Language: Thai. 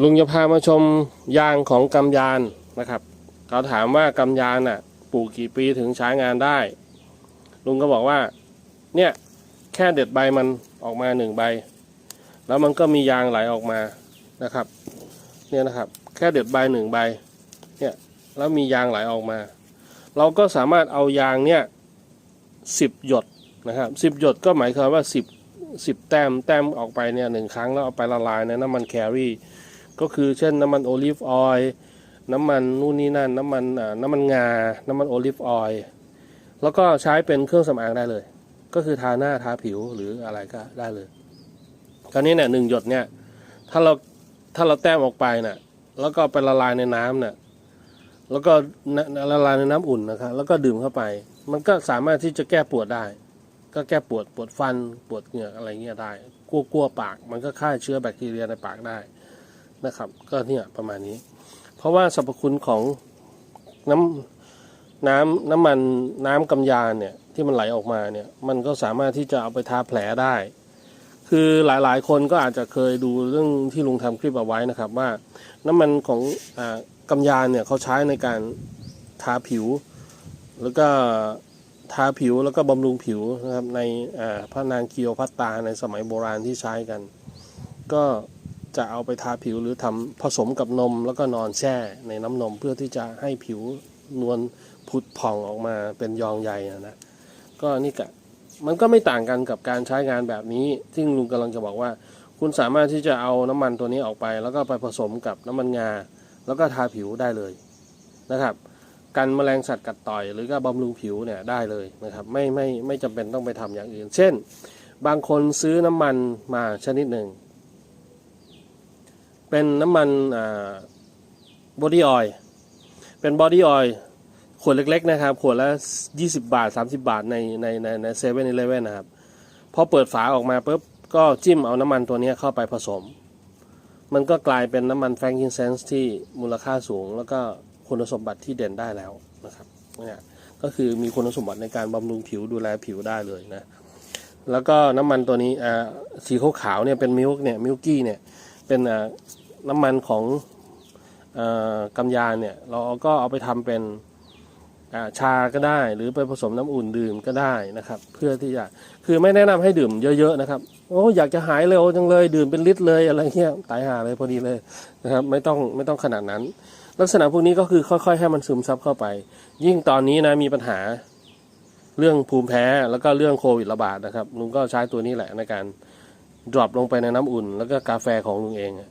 ลุงจะพามาชมยางของกำยานนะครับ เขาถามว่ากำยานอะปลูกกี่ปีถึงใช้งานได้ ลุงก็บอกว่า เนี่ย แค่เด็ดใบมันออกมาหนึ่งใบ แล้วมันก็มียางไหลออกมานะครับ เนี่ยนะครับ แค่เด็ดใบหนึ่งใบ เนี่ยแล้วมียางไหลออกมา เราก็สามารถเอายางเนี่ยสิบหยดนะครับสิบหยดก็หมายความว่าสิบสิบแต้มแต้มออกไปเนี่ยหนึ่งครั้งแล้วเอาไปละลายในน้ำมันแครี่ ก็คือเช่นน้ำมันโอลิฟออยล์น้ำมันนู่นนี่นั่นน้ำมันน้ำมันงา น้ำมันโอลิฟออยล์แล้วก็ใช้เป็นเครื่องสำอางได้เลย ก็คือทาหน้าทาผิวหรืออะไรก็ได้เลยคราวนี้เนี่ยหนึ่งหยดเนี่ยถ้าเราถ้าเราแต้มออกไปน่ะแล้วก็ไปละลายในน้ำน่ะแล้วก็ละลายในน้ำอุ่นนะครับ แล้วก็ดื่มเข้าไป มันก็สามารถที่จะแก้ปวดได้ ก็แก้ปวดปวดฟันปวดเหงือกอะไรเงี้ยได้กลัวกลัวปาก มันก็ฆ่าเชื้อแบคทีเรียในปากได้ นะครับ ก็เนี่ยประมาณนี้ เพราะว่าสรรพคุณของน้ำน้ำน้ำมันน้ำกำยานเนี่ยที่มันไหลออกมาเนี่ย มันก็สามารถที่จะเอาไปทาแผลได้ คือหลายๆ คนก็อาจจะเคยดูเรื่องที่ลุงทำคลิปเอาไว้นะครับ ว่าน้ำมันของอากำยานเนี่ยเขาใช้ในการทาผิว แล้วก็ทาผิวแล้วก็บำรุงผิวนะครับในอ่าพระนางเกียวพัตตาในสมัยโบราณที่ใช้กัน ก็ จะเอาไปทาผิวหรือทำผสมกับนมแล้วก็นอนแช่ในน้ำนมเพื่อที่จะให้ผิวนวลผุดผ่องออกมาเป็นยองใยอะนะก็นี่กะมันก็ไม่ต่างกันกับการใช้งานแบบนี้ ซึ่งลุงกำลังจะบอกว่า คุณสามารถที่จะเอาน้ำมันตัวนี้ออกไป แล้วก็ไปผสมกับน้ำมันงา แล้วก็ทาผิวได้เลยนะครับกันแมลงสัตว์กัดต่อยหรือก็บำรุงผิวเนี่ยได้เลยนะครับ ไม่ไม่ไม่จำเป็นต้องไปทำอย่างอื่น เช่น บางคนซื้อน้ำมันมาชนิดหนึ่ง เป็นน้ำมันบอดี้ออยล์เป็นบอดี้ออยล์ขวดเล็ก ๆ นะครับ ขวดละ 20 บาท 30 บาทในในในในเซเว่นอีเลฟเว่นนะครับ พอเปิดฝาออกมาปุ๊บ ก็จิ้มเอาน้ำมันตัวนี้เข้าไปผสม มันก็กลายเป็นน้ำมันแฟรงกินเซนส์ที่มูลค่าสูง แล้วก็คุณสมบัติที่เด่นได้แล้วนะครับเนี่ยก็คือมีคุณสมบัติในการบำรุงผิวดูแลผิวได้เลยนะ แล้วก็น้ำมันตัวนี้อ่าสีขาวๆเนี่ยเป็นมิลค์เนี่ยมิลกี้เนี่ยเป็นอ่า น้ำมันของอ่อกำยานเนี่ยเราก็เอาไปทำเป็นชาก็ได้ หรือไปผสมน้ำอุ่นดื่มก็ได้นะครับ เพื่อที่จะคือไม่แนะนำให้ดื่มเยอะๆนะครับโอ้อยากจะหายเร็วจังเลยดื่มเป็นลิตรเลยอะไรเงี้ยตายหาเลยพอดีเลยนะครับไม่ต้องไม่ต้องขนาดนั้น ลักษณะพวกนี้ก็คือค่อยๆ ให้มันซึมซับเข้าไป ยิ่งตอนนี้นะมีปัญหาเรื่องภูมิแพ้แล้วก็เรื่องโควิดระบาดนะครับลุงก็ใช้ตัวนี้แหละในการดรอปลงไปในน้ำอุ่น แล้วก็กาแฟของลุงเองอ